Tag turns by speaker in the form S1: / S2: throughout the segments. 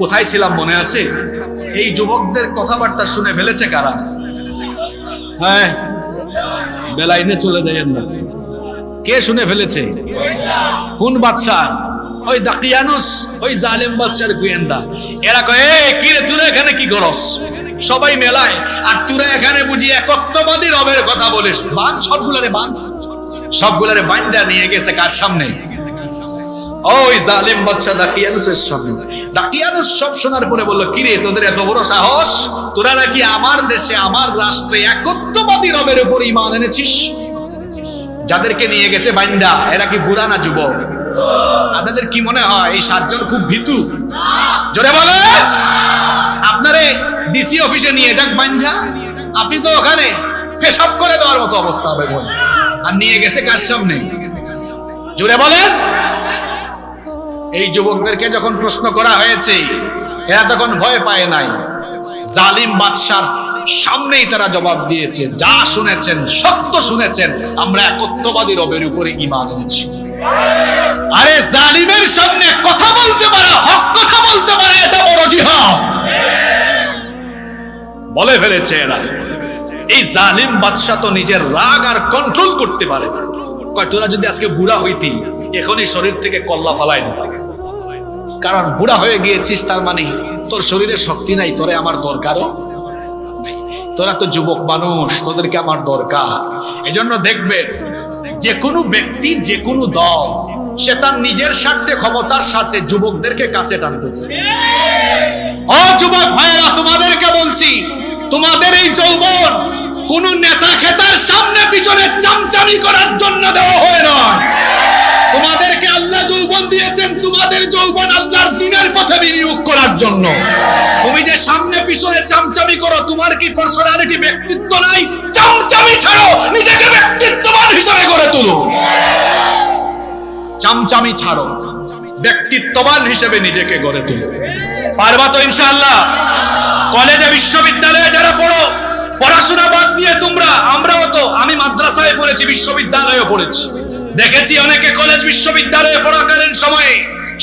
S1: কোথায় ছিলাম মনে আছে? এই যুবকদের কথাবার্তা শুনে ফেলেছে কারা? হ্যাঁ বেলাইনে চলে যাইয়েন না কে শুনে ফেলেছে? কোন বাদশাহ? ওই দাকিয়ানুস, ওই জালেম বাদশার গুয়েন্দা। এরা কয় কি রে তুই এখানে কি করস? সবাই মেলায়, আর তুরা এখানে বুঝি একত্ববাদী রবের কথা বলিস? বান সবগুলারে বান সবগুলারে বাইন্দা নিয়ে গেছে কার সামনে? ওই জালেম বাচ্চা দাকিয়ানুসের সামনে। দাকিয়ানুস সব শোনার পরে বলল, কিরে, তোদের এত বড় সাহস? তোরা নাকি আমার দেশে, আমার রাষ্ট্রে একত্ববাদী রবের উপর ইমান এনেছিস? যাদেরকে নিয়ে গেছে বাইন্দা, এরা কি বুড়া না যুবক? আপনাদের কি মনে হয়, এই সাতজন খুব ভীতু? জোরে বলে। আপনারে ডিসি অফিসে নিয়ে যাক বাইন্দা। আপনি তো ওখানে পেশাব করে দেওয়ার মতো অবস্থা হবে বলে। আর নিয়ে গেছে কার সামনে? জোরে বলেন। এই যুবকদেরকে যখন প্রশ্ন করা হয়েছে, এরা তখন ভয় পায় নাই। জালিম বাদশার সামনেই তারা জবাব দিয়েছে, যা শুনেছেন, সত্য শুনেছেন, আমরা একত্ববাদী রবের উপরে ইমান এনেছি। আরে জালিমের সামনে কথা বলতে পারা, হক কথা বলতে পারা, এটা বড় জিহাদ। বলে ফেলেছে এরা। এই জালিম বাদশা তো নিজের রাগ আর কন্ট্রোল করতে পারে না। কয়, তোরা যদি আজকে বুড়া হইতি, এখনই শরীর থেকে কল্লা ফালাই দিতাম। কারণ বুড়া হয়ে গিয়েছিস, তার মানে তোর শরীরে শক্তি নাই, তোরে আমার দরকারও। তোরা তো যুবক মানুষ, তোদেরকে আমার দরকার। এজন্য দেখবেন যে কোনো ব্যক্তি, যে কোনো দল, সে তার নিজের স্বার্থে, ক্ষমতার স্বার্থে যুবকদেরকে কাছে টানতে চায়। যুবক ভাইয়েরা, তোমাদেরকে বলছি, তোমাদের এই যৌবন কোন নেতা খেতার সামনে, পিছনে চামচামি করার জন্য দেওয়া হয় না। তোমাদেরকে আল্লাহ যৌবন দিয়েছেন, তোমাদের যৌবন জন্য। তুমি যে সামনে পিছনে চামচামি করো, তোমার কি পার্সোনালিটি ব্যক্তিত্ব নাই? চামচামি ছাড়ো, নিজেকে ব্যক্তিত্ববান হিসেবে গড়ে তুলো। চামচামি ছাড়ো ব্যক্তিত্ববান হিসেবে নিজেকে গড়ে তুলো। পারবা তো ইনশাআল্লাহ? কলেজে বিশ্ববিদ্যালয়ে যারা পড়ো, পড়াশোনা বাদ দিয়ে তোমরা, আমরাও তো, আমি মাদ্রাসায় পড়েছি বিশ্ববিদ্যালয়ে পড়েছি। দেখেছি অনেকে কলেজ বিশ্ববিদ্যালয়ে পড়াকালীন সময়ে,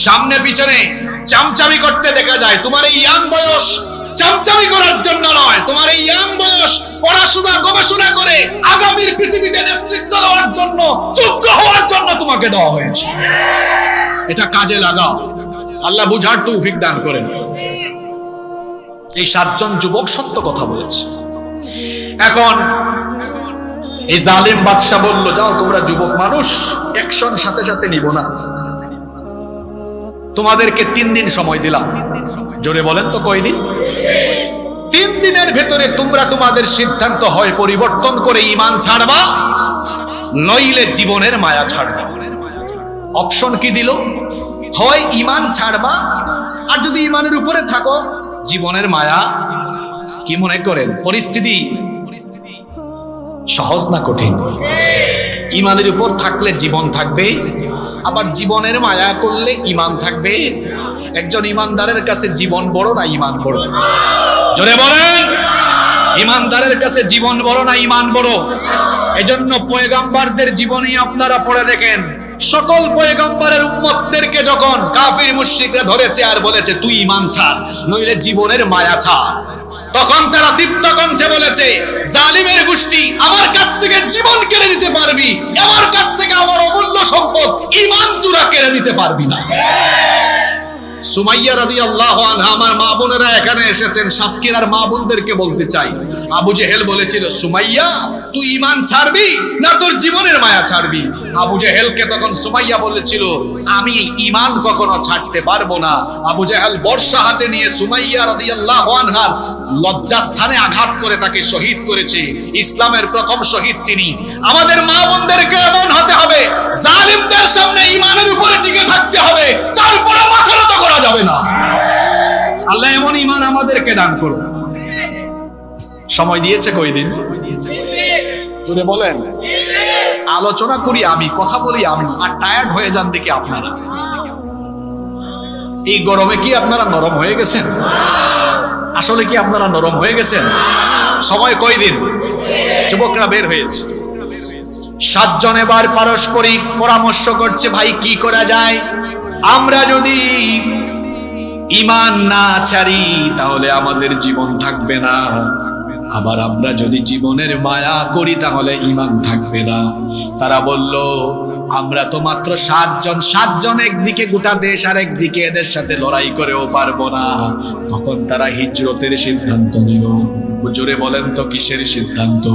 S1: সামনে পিছনে চামচামি করতে দেখা যায়। তোমার এই ইয়াং বয়স চামচামি করার জন্য নয়। তোমার এই ইয়াং বয়স পড়াশোনা, গবেষণা করে আগামীর পৃথিবীতে নেতৃত্ব দেওয়ার জন্য, যোগ্য হওয়ার জন্য তোমাকে দেওয়া হয়েছে। এটা কাজে লাগাও। আল্লাহ বুঝার তৌফিক দান করেন। এই সাতজন যুবক সত্য কথা বলেছে। এখন এই জালেম বাদশাহ বলল, যাও তোমরা যুবক মানুষ অ্যাকশন সাথে সাথে নিব না। তোমাদেরকে তিন দিন সময় দিলাম। জোরে বলেন তো কয়দিন? তিন দিনের ভেতরে তোমরা তোমাদের সিদ্ধান্ত হয় পরিবর্তন করে ইমান ছাড়বা, নইলে জীবনের মায়া ছাড়বা। অপশন কি দিল? হয় ইমান ছাড়বা, আর যদি ইমানের উপরে থাকো, জীবনের মায়া কি মনে করেন? পরিস্থিতি সহজ না কঠিন? ইমানের উপর থাকলে জীবন থাকবে আবার জীবনের মায়া করলে ইমান থাকবে। একজন ইমানদারের কাছে জীবন বড় না ইমান বড়? জোরে বলেন। ইমানদারের কাছে জীবন বড় না ইমান বড়? এজন্য পয়গাম্বারদের জীবনী আপনারা পড়ে দেখেন। সকল পয়গম্বরের উম্মতদেরকে যখন কাফির মুশরিকরা ধরেছে আর বলেছে, তুই ইমান ছাড়, নইলে জীবনের মায়া ছাড়। তখন তারা দীপ্ত কণ্ঠে বলেছে, জালিমের গোষ্ঠী আমার কাছ নিতে পারবি না। সুমাইয়া রাদি আল্লাহ আমার মা বোনেরা এখানে এসেছেন সাতক্ষীরার মা বোনদেরকে বলতে চাই। আবু জেহেল বলেছিল, সুমাইয়া, তুই ইমান ছাড়বি না তোর জীবনের মায়া ছাড়বি? আবু জেহেলকে তখন সুমাইয়া বলেছিল, আমি ইমান কখনো ছাড়তে পারব না। আবু জেহেল বর্ষা হাতে নিয়ে সুমাইয়া রাদি আল্লাহ আনহার লজ্জাস্থানে আঘাত করে তাকে শহীদ করেছে। ইসলামের প্রথম শহীদ তিনি। আমাদের মা বোনদেরকে এমন হতে হবে জালিমদের সামনে ইমানের উপরে টিকে থাকতে হবে তারপরে মাথা নত করা যাবে না। আল্লাহ এমন ইমান আমাদেরকে দান করুন। সময় দিয়েছে কই দিন বলেন। আলোচনা করি আমি, কথা বলি আমি, আর টায়ার্ড হয়ে যান দেখি আপনারা। এই গরমে কি আপনারা নরম হয়ে গেছেন? আসলে কি আপনারা নরম হয়ে গেছেন? সময় কয়দিন যুবকরা বের হয়েছে। সাতজন এবার পারস্পরিক পরামর্শ করছে, ভাই, কি করা যায়? আমরা যদি ইমান না ছাড়ি, তাহলে আমাদের জীবন থাকবে না। আবার আমরা যদি জীবনের মায়া করি, তাহলে ইমান থাকবে না। তারা বলল, আমরা তো মাত্র সাতজন সাতজন একদিকে, গোটা দেশ আর একদিকে এদের সাথে লড়াই করেও পারব না। তখন তারা হিজরতের সিদ্ধান্ত নিল। জোরে বলেন, তো কিসের সিদ্ধান্ত?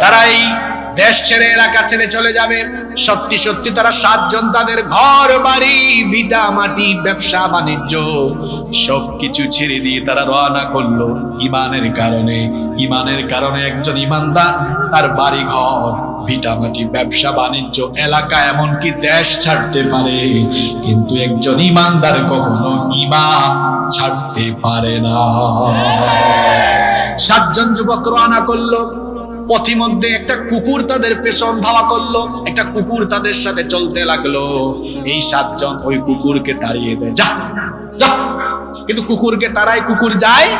S1: তারা এই দেশ ছেড়ে এলাকা ছেড়ে চলে যাবে। সত্যি সত্যি তারা সাতজন তাদের ঘর, বাড়ি ভিটা মাটি, ব্যবসা, বাণিজ্য, সবকিছু ছেড়ে দিয়ে তারা রওনা করল। ইমানের কারণে ইমানের কারণে একজন ইমানদার, তার বাড়ি ঘর ভিটামাটি ব্যবসা, বাণিজ্য, এলাকা এমনকি দেশ ছাড়তে পারে। কিন্তু একজন ইমানদার কখনো ইমান ছাড়তে পারে না। সাতজন যুবক রওনা করল। পথিমধ্যে একটা কুকুর তাদের পেছন ধাওয়া করল, একটা কুকুর তাদের সাথে চলতে লাগল। এই সাতজন ওই কুকুরকে তাড়িয়ে দেয়। যা কিন্তু কুকুরকে তারাই কুকুর যায়।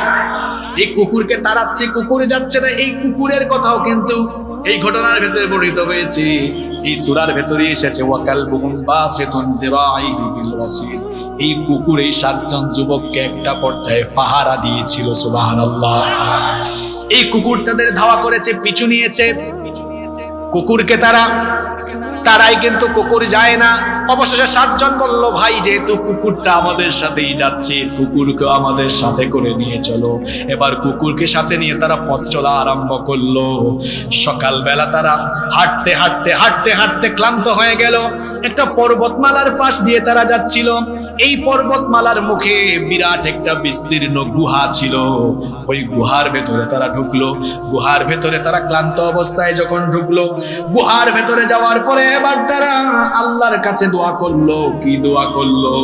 S1: এই কুকুরকে তাড়াচ্ছে, কুকুর যাচ্ছে না, এই কুকুরের কথাও কিন্তু এই ঘটনার ভেতরে বর্ণিত হয়েছে। এই সুরার ভেতরে এসেছে, ওয়াকাল বুহুম বিল ওয়াসিল এই কুকুর, এই সাতজন যুবককে একটা পর্যায়ে পাহারা দিয়েছিল, সুবহানাল্লাহ। এই কুকুর তাদের ধাওয়া করেছে, পিছু নিয়েছে। কুকুরকে তারা, তারাই কিন্তু কুকুর যায় না। অবশেষে সাতজন বলল, ভাই, যেহেতু কুকুরটা আমাদের সাথেই যাচ্ছে কুকুরকে আমাদের সাথে করে নিয়ে চলো। এবার কুকুরকে সাথে নিয়ে তারা পথ চলা আরম্ভ করল। সকালবেলা তারা হাঁটতে হাঁটতে হাঁটতে হাঁটতে ক্লান্ত হয়ে গেল। একটা পর্বতমালার পাশ দিয়ে তারা যাচ্ছিল। এই পর্বতমালার মুখে বিরাট একটা বিস্তীর্ণ গুহা ছিল ওই গুহার ভেতরে তারা ঢুকলো গুহার ভেতরে তারা ক্লান্ত অবস্থায় যখন ঢুকলো গুহার ভেতরে যাওয়ার পরে এবার তারা আল্লাহর কাছে দোয়া করলো কি দোয়া করলো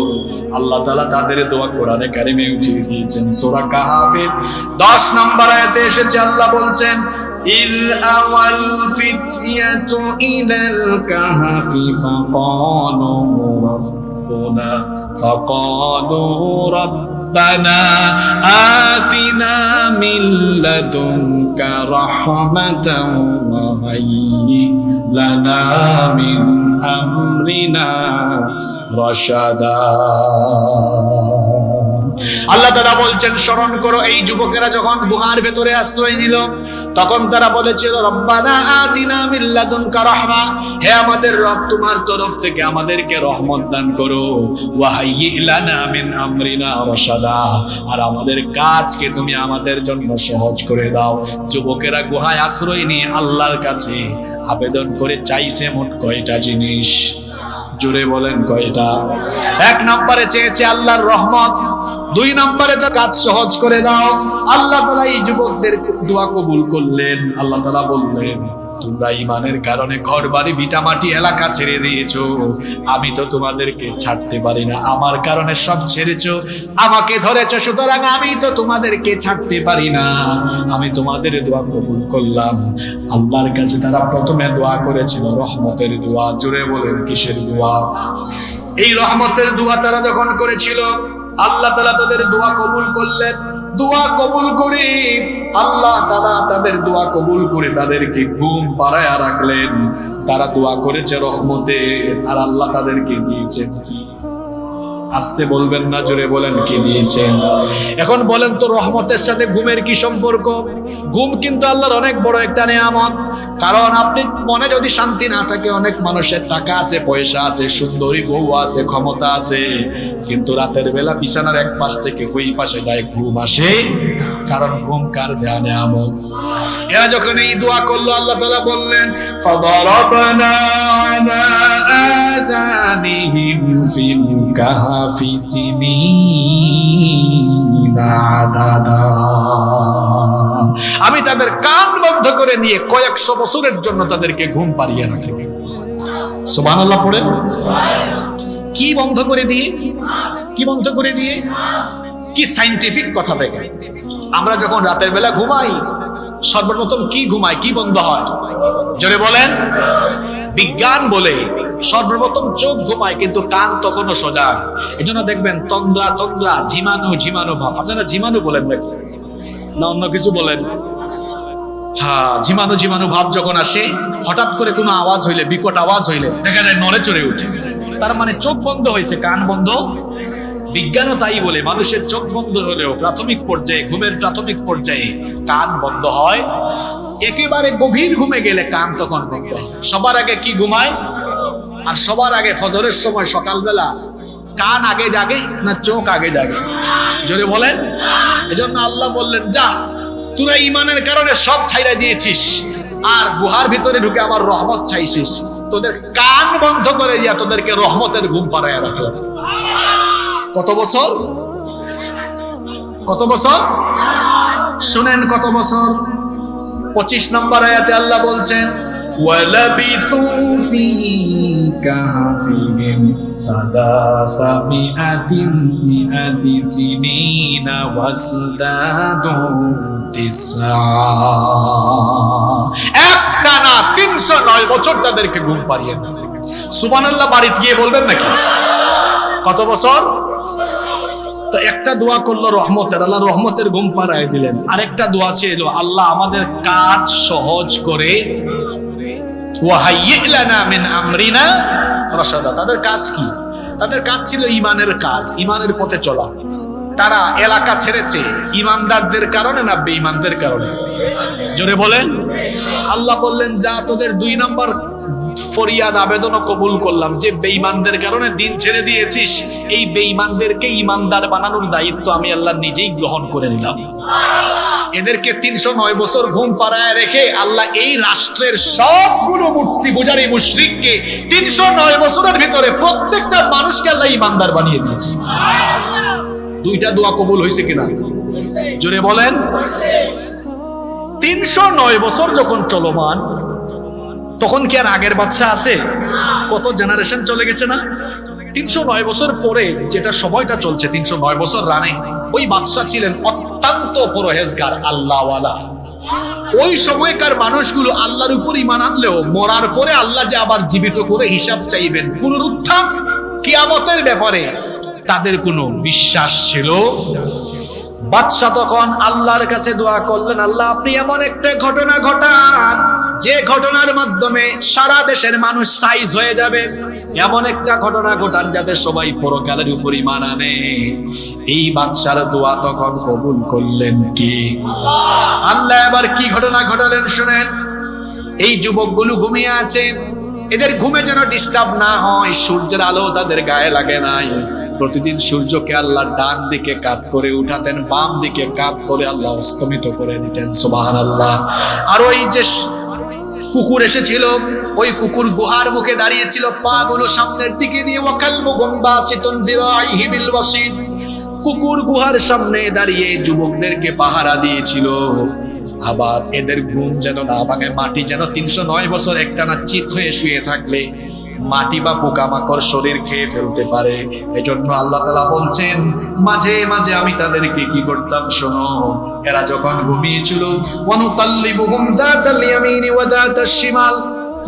S1: আল্লাহ তাআলা তাদের দোয়া কোরআনে কারিমে উঠিয়ে দিয়েছেন সূরা কাহাফের 10 নম্বর আয়াতে এসেছে আল্লাহ বলছেন إذ أوى الفتية إلى الكهف فقالوا ربنا فقالوا ربنا آتنا من لدنك رحمة وهيئ لنا من أمرنا رشدا. আল্লাহ তারা বলছেন, স্মরণ করো, এই যুবকেরা যখন গুহার ভেতরে আশ্রয় নিল, তখন তারা বলেছিল, রব্বানা হে আমাদের রব, তোমার তরফ থেকে আমাদেরকে রহমত দান করো। মিন আমরিনা রশাদা, আর আমাদের কাজকে তুমি আমাদের জন্য সহজ করে দাও। যুবকেরা গুহায় আশ্রয় নিয়ে আল্লাহর কাছে আবেদন করে চাইছে মোট কয়টা জিনিস? জুড়ে বলেন কয়টা? এক নম্বরে চেয়েছে আল্লাহর রহমত। দুই নম্বরে তার কাজ সহজ করে দাও। আল্লাহ তালা এই যুবকদের দোয়া কবুল করলেন। আল্লাহ তালা বললেন, তোমরা ইমানের কারণে ঘর বাড়ি ভিটামাটি এলাকা ছেড়ে দিয়েছ। আমি তো তোমাদেরকে ছাড়তে পারি না। আমার কারণে সব ছেড়েছো। আমাকে ধরেছো। সুতরাং আমি তো তোমাদেরকে ছাড়তে পারি না। আমি তোমাদের দোয়া কবুল করলাম। আল্লাহর কাছে তারা প্রথমে দোয়া করেছিল, রহমতের দোয়া। জুড়ে বলেন, কিসের দোয়া? এই রহমতের দোয়া তারা যখন করেছিল আল্লাহ তালা তাদের দোয়া কবুল করলেন। দোয়া কবুল করে আল্লাহ তালা তাদের দোয়া কবুল করে তাদেরকে ঘুম পাড়ায় রাখলেন। তারা দোয়া করেছে রহমতে আর আল্লাহ তাদেরকে দিয়েছেন কি আসতে বলবেন না, জোরে বলেন কি দিয়েছেন এখন বলেন তো রহমতের সাথে ঘুমের কি সম্পর্ক? ঘুম কিন্তু আল্লাহর অনেক বড় একটা নিয়ামত। কারণ আপনি মনে যদি শান্তি না থাকে, অনেক মানুষের টাকা আছে, পয়সা আছে, সুন্দরী বউ আছে, ক্ষমতা আছে। কিন্তু রাতের বেলা বিছানার এক পাশ থেকে ওই পাশে যায় ঘুম আসে। কারণ ঘুম কার দেয়া নিয়ামত? এরা যখন এই দোয়া করল, আল্লাহ তাআলা বললেন আমি তাদের কান বন্ধ করে নিয়ে কয়েকশো বছরের জন্য তাদেরকে ঘুম পাড়িয়ে রাখি। সুবহানাল্লাহ পড়েন কি বন্ধ করে দিয়ে? কি বন্ধ করে দিয়ে? কি সাইন্টিফিক কথা দেখেন আমরা যখন রাতের বেলা ঘুমাই সর্বপ্রথম কি ঘুমায়, কি বন্ধ হয়? জোরে বলেন। বিজ্ঞান বলে, সর্বপ্রথম চোখ ঘুমায়, কিন্তু কান তখনও সোজা। এই জন্য দেখবেন তন্দ্রা তন্দ্রা, ঝিমানো ঝিমানো ভাব। আপনারা ঝিমানো বলেন নাকি? না, অন্য কিছু বলেন। হ্যাঁ ঝিমানো ঝিমানো ভাব যখন আসে, হঠাৎ করে কোনো আওয়াজ হইলে, বিকট আওয়াজ হইলে, দেখা যায় নড়ে চড়ে উঠে। তার মানে চোখ বন্ধ হয়েছে, কান বন্ধ বিজ্ঞানও তাই বলে, মানুষের চোখ বন্ধ হলেও প্রাথমিক পর্যায়ে, ঘুমের প্রাথমিক পর্যায়ে কান বন্ধ হয়। একেবারে গভীর ঘুমে গেলে কান তখন বন্ধ সবার আগে কি ঘুমায়? আর সবার আগে ফজরের সময় সকালবেলা কান আগে জাগে না চোখ আগে জাগে? জোরে বলেন। এজন্য আল্লাহ বললেন, যা, তোরা ইমানের কারণে সব ছাইরা দিয়েছিস আর গুহার ভিতরে ঢুকে আমার রহমত চাইছিস। তোদের কান বন্ধ করে দিয়া তোদেরকে রহমতের ঘুম পাড়ায় রাখলাম। কত বছর? কত বছর? শুনেন কত বছর? পঁচিশ নম্বর আয়াতে আল্লাহ বলছেন একটা না তিনশো নয় বছর তাদেরকে ঘুম পাড়িয়ে তাদেরকে সুবান আল্লাহ বাড়িতে গিয়ে বলবেন নাকি? কত বছর? তো একটা দোয়া করল রহমতের, আল্লাহ রহমতের ঘুম পাড়ায় দিলেন। আরেকটা দোয়া ছিল আল্লাহ আমাদের কাজ সহজ করে আমরিনা রশাদা। তাদের কাজ কি? তাদের কাজ ছিল ইমানের কাজ, ইমানের পথে চলা। তারা এলাকা ছেড়েছে, ইমানদারদের কারণে না বেঈমানদের কারণে? জোরে বলেন। আল্লাহ বললেন, যা তোদের দুই নাম্বার ফরিয়াদ আবেদনও কবুল করলাম। যে বেঈমানদের কারণে দিন ছেড়ে দিয়েছিস, এই বেঈমানদেরকে ইমানদার বানানোর দায়িত্ব আমি আল্লাহ নিজেই গ্রহণ করে নিলাম। এদেরকে তিনশো নয় বছর ঘুম পাড়ায় রেখে আল্লাহ এই রাষ্ট্রের সবগুলো মূর্তি পূজারী মুশরিককে তিনশো নয় বছরের ভিতরে প্রত্যেকটা মানুষকে আল্লাহ ইমানদার বানিয়ে দিয়েছে। দুইটা দোয়া কবুল হয়েছে কিনা? জোরে বলেন। তিনশো নয় বছর যখন চলমান তখন কি আর আগের বাচ্চা আছে? কত জেনারেশন চলে গেছে না? তিনশো নয় বছর পরে যেটা সময়টা চলছে, তিনশো নয় বছর রানে, ওই বাদশা ছিলেন অত্যন্ত পরহেজগার, আল্লাহওয়ালা। ওই সময়কার মানুষগুলো আল্লাহর উপর ইমান আনলেও মরার পরে আল্লাহ যে আবার জীবিত করে হিসাব চাইবেন, পুনরুত্থান কিয়ামতের ব্যাপারে তাদের কোনো বিশ্বাস ছিল? বাদশাহ তখন আল্লাহর কাছে দোয়া করলেন, আল্লাহ আপনি এমন একটা ঘটনা ঘটান। যে ঘটনার মাধ্যমে সারা দেশের মানুষ সাইজ হয়ে যাবে, এমন একটা ঘটনা ঘটান যাতে সবাই পরকালের উপর ইমান আনে। এই বাদশার দোয়া তখন কবুল করলেন কি? আল্লাহ এবার কি ঘটনা ঘটালেন শুনেন। এই যুবকগুলো ঘুমিয়ে আছে। এদের ঘুমে যেন ডিস্টার্ব না হয়, সূর্যের আলো তাদের গায়ে লাগে নাই। প্রতিদিন সূর্যকে আল্লাহ ডান দিকে কাত করে উঠাতেন, বাম দিকে কাত করে আল্লাহ অস্তমিত করে দিতেন সুবাহান আল্লাহ আর ওই যে কুকুর এসেছিল, ওই কুকুর গুহার মুখে দাঁড়িয়েছিল পা গুলো সামনের দিকে দিয়ে ওয়াকাল মুগম্বা ওয়াসিদ কুকুর গুহার সামনে দাঁড়িয়ে যুবকদেরকে পাহারা দিয়েছিল। আবার এদের ঘুম যেন না ভাঙে, মাটি যেন তিনশো নয় বছর একটানা চিত হয়ে শুয়ে থাকলে। মাটি বা পোকামাকড় শরীর খেয়ে ফেলতে পারে। এজন্য আল্লাহ তালা বলছেন, মাঝে মাঝে আমি তাদেরকে কি করতাম শোনো, এরা যখন ঘুমিয়েছিল যাতাল ইয়ামিনি ওয়া যাতাশ শিমাল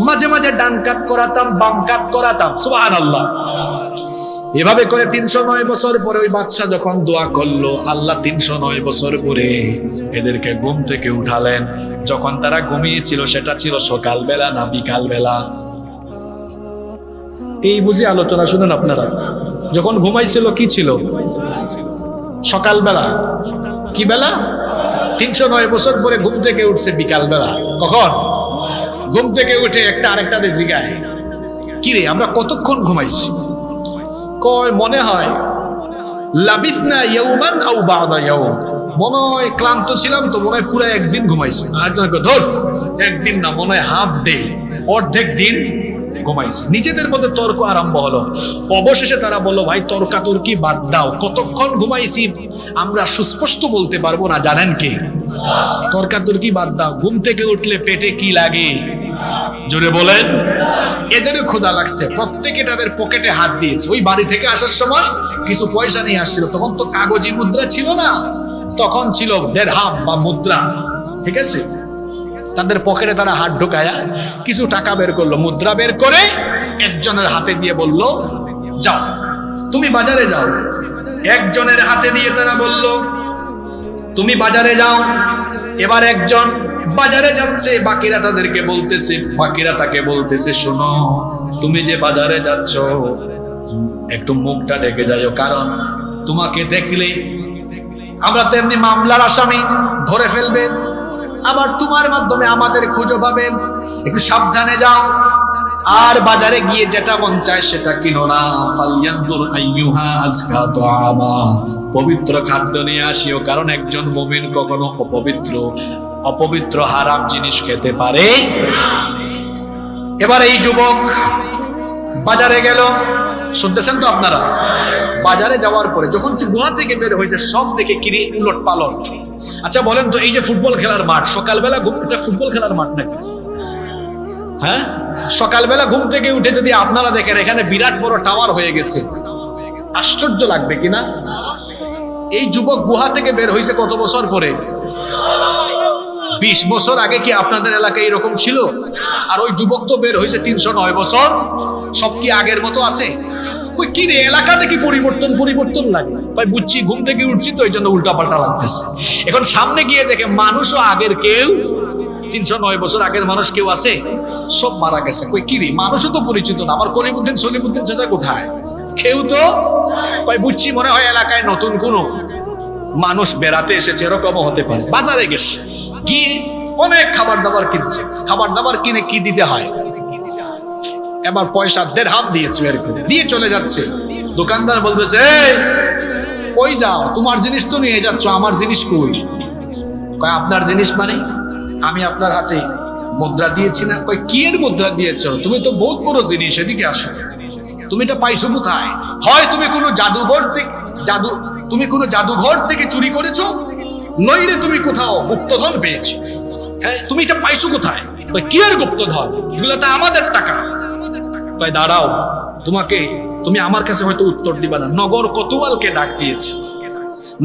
S1: মাঝে মাঝে ডান কাত করাতাম, বাম কাত করাতাম। সুবহানাল্লাহ। এভাবে করে তিনশো নয় বছর পরে ওই বাচ্চা যখন দোয়া করল, আল্লাহ তিনশো নয় বছর পরে এদেরকে ঘুম থেকে উঠালেন। যখন তারা ঘুমিয়েছিল, সেটা ছিল সকালবেলা না বিকাল বেলা এই বুঝে আলোচনা শুনেন আপনারা। যখন ঘুমাইছিল কি ছিল? সকালবেলা। কি বেলা? তিনশো নয় বছর পরে ঘুম থেকে উঠছে বিকাল বেলা কখন? ঘুম থেকে উঠে একটা আরেকটা জিগায়। কি রে আমরা কতক্ষণ ঘুমাইছি? কয় মনে হয় লাবিথনা ইয়াউমান আও বাদা ইয়াউম। মনে হয় ক্লান্ত ছিলাম তো মনে হয় পুরো একদিন ঘুমাইছি। কয়, ধর একদিন না মনে হয় হাফ ডে অর্ধেক দিন ঘুমাইছি। নিজেদের মধ্যে তর্ক আরম্ভ হলো। অবশেষে তারা বলল, ভাই, তর্কাতর্কি বাদ দাও। কতক্ষণ ঘুমাইছি? আমরা সুস্পষ্ট বলতে পারব না, জানেন কি? তর্কাতর্কি বাদ দাও। ঘুম থেকে উঠলে পেটে কি লাগে? জোরে বলেন। এদেরও ক্ষুধা লাগছে। প্রত্যেকে তাদের পকেটে হাত দিয়েছে। ওই বাড়ি থেকে আসার সময় কিছু পয়সা নিয়ে আসছিল। তখন তো কাগজি মুদ্রা ছিল না। তখন ছিল দেড়হাম বা মুদ্রা। ঠিক আছে? তাদের পকেটে তারা হাত ঢোকায়া কিছু টাকা বের করল, মুদ্রা বের করে একজনের হাতে দিয়ে বলল, যাও, তুমি বাজারে যাও। একজনের হাতে দিয়ে তারা বলল, তুমি বাজারে যাও। এবার একজন বাজারে যাচ্ছে, বাকিরা তাদেরকে বলতেছে, বাকিরা তাকে বলতেছে, শোনো, তুমি যে বাজারে যাচ্ছ, একটু মুখটা ঢেকে যাইও, কারণ তোমাকে দেখলে আমরা তেমনি মামলার আসামি ধরে ফেলবে। আবার তোমার মাধ্যমে আমাদের খুঁজো পাবে। একটু সাবধানে যাও। আর বাজারে গিয়ে যেটা মন চায় সেটা কিনো না। ফালিয়ানদুর আইয়ুহা আজকা পবিত্র খাদ্য নিয়ে আসিও, কারণ একজন মুমিন কখনো অপবিত্র অপবিত্র হারাম জিনিস খেতে পারে। এবার এই যুবক বাজারে গেল। শুনতেছেন তো আপনারা? বাজারে যাওয়ার পরে যখন গুহা থেকে বের হয়েছে, সব থেকে কিরি উলট পালট আচ্ছা বলেন তো, এই যে ফুটবল খেলার মাঠ, সকালবেলা ঘুম- এটা ফুটবল খেলার মাঠ নাকি? হ্যাঁ? সকালবেলা ঘুম থেকে উঠে যদি আপনারা দেখেন, এখানে বিরাট বড় টাওয়ার হয়ে গেছে। আশ্চর্য লাগবে কিনা এই যুবক গুহা থেকে বের হয়েছে কত বছর পরে? বিশ বছর আগে কি আপনাদের এলাকায় এরকম ছিল? আর ওই যুবক তো বের হয়েছে তিনশো নয় বছর? সব কি আগের মতো আছে? ওই কি রে এলাকা দেখি পরিবর্তন পরিবর্তন লাগে ভাই, বুঝছি, ঘুম থেকে উঠছি, তো ওই জন্য উল্টা পাল্টা লাগতেছে। এখন সামনে গিয়ে দেখে মানুষও আগের কেউ, তিনশো নয় বছর আগের মানুষ কেউ আছে? সব মারা গেছে। কই, কি রে, মানুষও তো পরিচিত না। আমার কলিমুদ্দিন সলিমুদ্দিন চাচা কোথায়? কেউ তো? ভাই বুঝছি, মনে হয় এলাকায় নতুন কোনো মানুষ বেড়াতে এসেছে, এরকমও হতে পারে। বাজারে গেছে, গিয়ে অনেক খাবার দাবার কিনছে। খাবার দাবার কিনে কি দিতে হয়? এবার পয়সা দেড় হাম দিয়েছে বের করে। দিয়ে চলে যাচ্ছে। দোকানদার বলতেছে "এই, কই যাও? তোমার জিনিস তো নিয়ে যাচ্ছ আমার জিনিস কই? কয় আপনার জিনিস মানে? আমি আপনার হাতে মুদ্রা দিয়েছি না? কয় কি এর মুদ্রা দিয়েছ? তুমি তো বহুত বড় জিনিস এদিকে আসো। তুমি এটা পাইছো কোথায়? হয় তুমি কোনো জাদুঘর থেকে জাদু তুমি কোনো জাদুঘর থেকে চুরি করেছ? নইলে তুমি কোথাও গুপ্তধন পেয়েছ। হ্যাঁ তুমি এটা পাইছো কোথায়? কি এর গুপ্তধন? এগুলো তো আমাদের টাকা। কয়, দাঁড়াও, তোমাকে, তুমি আমার কাছে হয়তো উত্তর দিবা না। নগর কোতোয়ালকে ডাক দিয়েছে।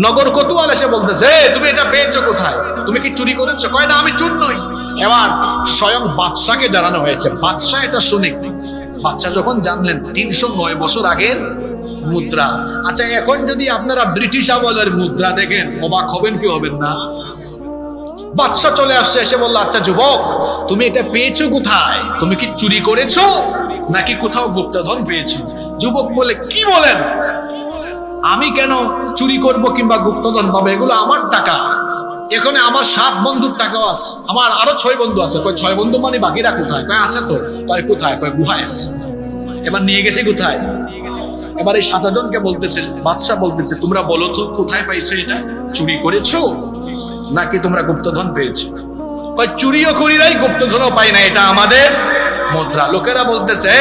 S1: নগর কোতোয়াল এসে বলতেছে তুমি এটা পেয়েছ কোথায়? তুমি কি চুরি করেছ? কয়, না, আমি চুর নই। এবার স্বয়ং বাদশাকে জানানো হয়েছে। বাদশাহ এটা শুনে। বাদশাহ যখন জানলেন, তিনশো নয় বছর আগের মুদ্রা। আচ্ছা এখন যদি আপনারা ব্রিটিশ আমলের মুদ্রা দেখেন, অবাক হবেন কি হবেন না? বাদশা চলে আসছে, এসে বলল আচ্ছা যুবক, তুমি এটা পেয়েছ কোথায়? তুমি কি চুরি করেছ? নাকি কোথাও গুপ্তধন পেয়েছি? যুবক বলে, কি বলেন? আমি কেন চুরি করব কিংবা গুপ্তধন পাবো? এগুলো আমার টাকা। এখানে আমার সাত বন্ধুর টাকাও আছে। আমার আরও ছয় বন্ধু আছে। কয়, ছয় বন্ধু মানে বাকিরা কোথায়? কয়, আছে তো। কয়, কোথায়? কয়, গুহায় আছে। এবার নিয়ে গেছে কোথায়? এবার এই সাতজনকে বলতেছে, বাদশাহ বলতেছে, তোমরা বলো তো, কোথায় পাইছো এটা? চুরি করেছ? নাকি তোমরা গুপ্তধন পেয়েছ? কয়, চুরিও করি নাই, গুপ্তধনও পাই না এটা আমাদের মুদ্রা। লোকেরা বলতেছে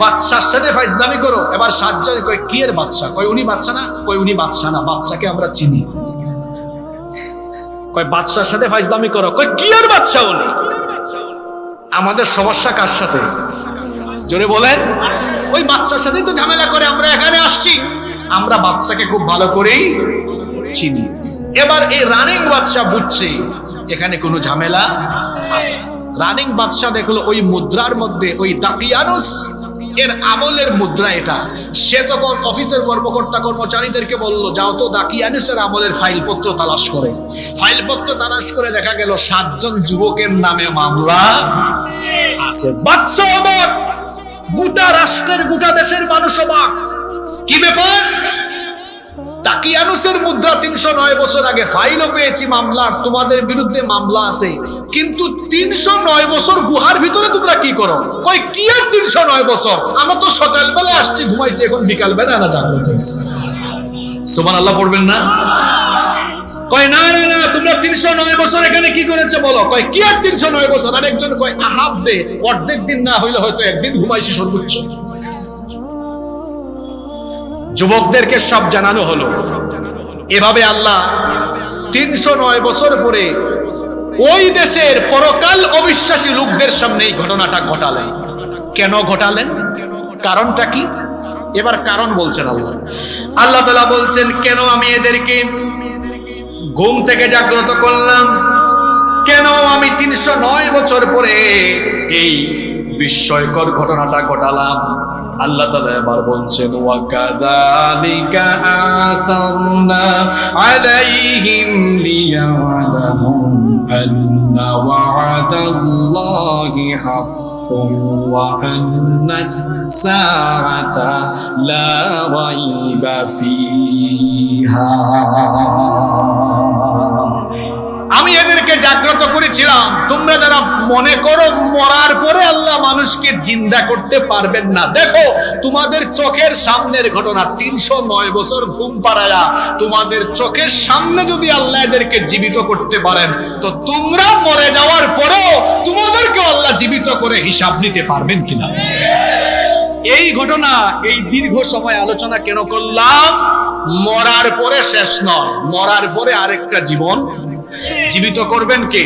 S1: বাদশার সাথে ফাইজলামি করো। এবার সাতজন কয়, কি এর বাদশা? কয়, উনি বাদশা না। কয়, উনি বাদশা না, বাদশাকে আমরা চিনি। কয়, বাদশার সাথে ফাইজলামি করো। কয়, কি আর বাদশা উনি? আমাদের সমস্যা কার সাথে? জোরে বলেন, ওই বাচ্চার সাথেই তো ঝামেলা করে, আমরা এখানে আসছি। আমরা বাচ্চাকে খুব ভালো করেই চিনি। এবার এই রানিং বাদশা বুঝছে, এখানে কোনো ঝামেলা আছে। রানিং বাদশাহ দেখল ওই মুদ্রার মধ্যে, ওই দাকিয়ানুস, এর আমলের মুদ্রা এটা। সে তখন অফিসের কর্মকর্তা কর্মচারীদেরকে বলল, যাও তো দাকিয়ানুসের আমলের ফাইলপত্র তালাশ করে। ফাইলপত্র তালাশ করে দেখা গেল সাতজন যুবকের নামে মামলা আছে। অবাক, গোটা রাষ্ট্রের, গোটা দেশের মানুষ অবাক। কি ব্যাপার? তাকিয়ানুসের মুদ্রা তিনশো নয় বছর আগে ফাইলও পেয়েছি মামলার, তোমাদের বিরুদ্ধে মামলা আছে। কিন্তু তিনশো নয় বছর গুহার ভিতরে তোমরা কি করো? কই, কি আর তিনশো নয় বছর? আমরা তো সকালবেলা আসছি, ঘুমাইছি, এখন বিকালবেলা না জাগ্রত হয়েছে। সোমান আল্লাহ পড়বেন না? কয়, না না না, তোমরা তিনশো নয় বছর এখানে কি করেছে বলো? কয়, কি আর তিনশো নয় বছর? আরেকজন কয় হাফ ডে অর্ধেক দিন না হইলে হয়তো একদিন ঘুমাইছি সর্বোচ্চ। যুবকদেরকে সব জানানো হলো। এভাবে আল্লাহ তিনশো নয় বছর পরে ওই দেশের পরকাল অবিশ্বাসী লোকদের সামনে এই ঘটনাটা ঘটালেন। কেন ঘটালেন? কারণটা কি? এবার কারণ বলছেন আল্লাহ। আল্লাহ তালা বলছেন, কেন আমি এদেরকে ঘুম থেকে জাগ্রত করলাম? কেন আমি তিনশো নয় বছর পরে এই বিস্ময়কর ঘটনাটা ঘটালাম? আল্লাহ তালা এবার বলছেন ওয়াকাদালিকা আসারনা আলাইহিম লিয়ালামু আন্না ওয়াদাল্লাহি হাক্ক وأن الساعة لا ريب فيها আমি এদেরকে জাগ্রত করেছিলাম। তোমরা যারা মনে করো মরার পরে আল্লাহ মানুষকে জিন্দা করতে পারবেন না। দেখো, তোমাদের চোখের সামনের ঘটনা, তিনশো নয় বছর ঘুম পাড়ায়া, তোমাদের চোখের সামনে যদি আল্লাহ এদেরকে জীবিত করতে পারেন, তো তোমরা মরে যাওয়ার পরেও তোমাদেরকে আল্লাহ জীবিত করে হিসাব নিতে পারবেন কিনা? এই ঘটনা, এই দীর্ঘ সময় আলোচনা কেন করলাম? মরার পরে শেষ নয়, মরার পরে আরেকটা জীবন জীবিত করবেন কে?